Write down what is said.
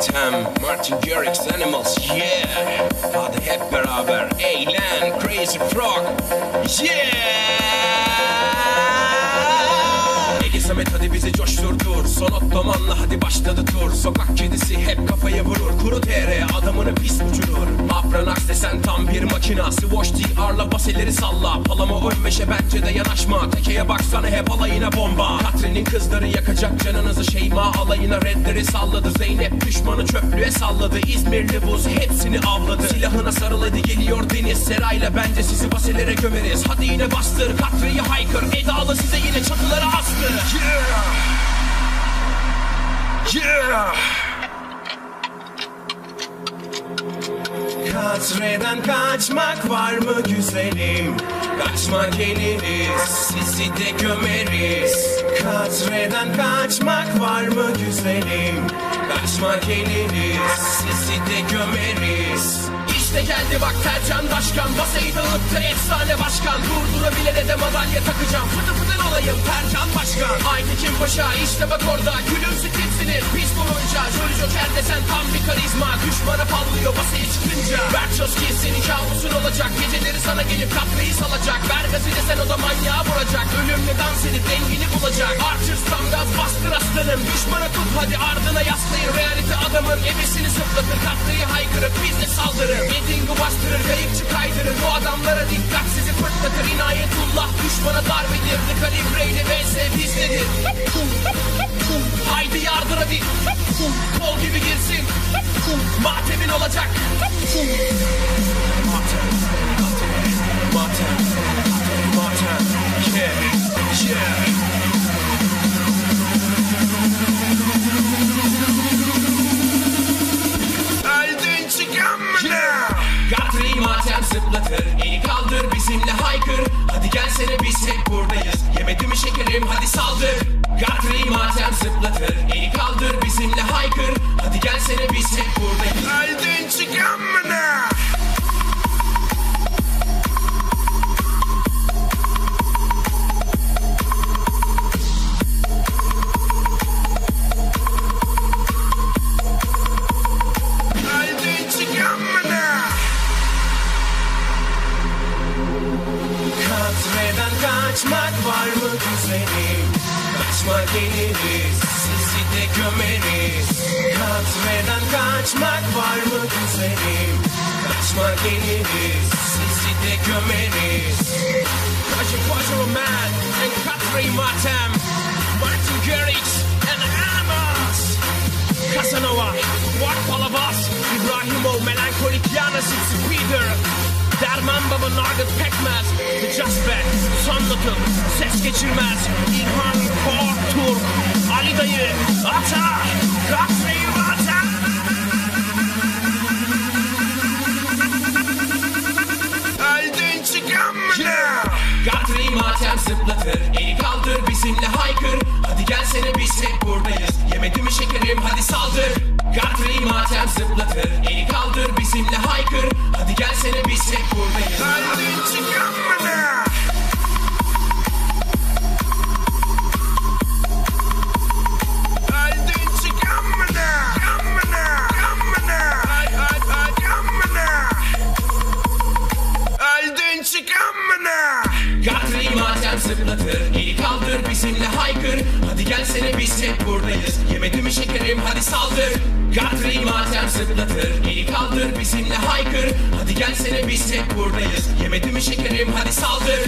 matem Martin Garrix Animals yeah. Hadi hep beraber eğlen Crazy Frog yeah. Ege Samet hadi bizi coşturdur Son ottomanla hadi başladı tur. Sokak kedisi hep kafaya vurur. Kuru TR adamını pis uçurur bir makina. Swosh DR'la bas elleri salla. Palama ölmeşe bence de yanaşma. Tekeye baksana hep alayına bomba. Katrin'in kızları yakacak canınızı Şeyma alayına. Redleri salladı Zeynep düşmanı çöplüğe salladı. İzmirli buz hepsini avladı. Silahına sarıl hadi geliyor deniz Serayla. Bence sizi baselere gömeriz. Hadi yine bastır Katri'yi haykır. Edalı size yine çatılara astı Yeah. Yeah Katre'den kaçmak var mı güzelim? Kaçmak geliriz, sizi de gömeriz. Katre'den kaçmak var mı güzelim? Kaçmak geliriz, sizi de gömeriz. İşte geldi bak Tercan Başkan Basayı dağıttı efsane başkan Durdurabilene de madalya takacağım Fıtı fıtır olayım Tercan Başkan. Aytekin Paşa? İşte bak orada. Gülümsü kimsiniz biz bulunca Jolly Joker desen tam bir karizma. Düşmana pallıyor basayı çıkınca. Berçoski senin kabusun olacak. Geceleri sana gelip katlayı salacak Ver gazı desen o da manyağı vuracak. Ölümle dans edip dengini bulacak. Archers tam gaz bastır aslanım. Düşmana tut hadi ardına yaslayın. Realite adamın ebesini zıplatır. Katlayı haykırıp biz saldırır. Yedingu bastırır kayıkçı kaydırır. Bu adamlara dikkat sizi fırtlatır İnayetullah düşmana darbedirdi Kalibreyle vs bizdedir. Haydi yardır hadi. Kol gibi girsin. Matemin olacak. Matem Matem Matem Gelsene biz hep buradayız. Yemedi mi şekerim? Hadi saldır Katreden kaçmak var mı güzelim? Kaçma geliriz, sizi de gömeriz. Katreden kaçmak var mı güzelim? Kaçma geliriz, sizi de gömeriz. Kaçı Quattro Man and Katre Matem, Martin Garrix and Animals. Casanova, Fuat Palavas, İbrahimo, Melankolik Yana Sitsi Peter, Derman Baba Nugget Pekmez, Back, Sandatıl, Ses Geçirmez, İlhan Korturk, Ali Dayı, Ata, Katreyi Ata. Öldün çıkamına Katri matem zıplatır. Eli kaldır. Bizimle haykır. Hadi gelsene biz hep buradayız. Yemedi mi şekerim? Hadi saldır haykır Hadi gelsene biz hep buradayız. Yemedi mi şekerim? Hadi saldır. Katri matem zıplatır Eli kaldır bizimle haykır. Hadi gelsene biz hep buradayız. Yemedi mi şekerim? Hadi saldır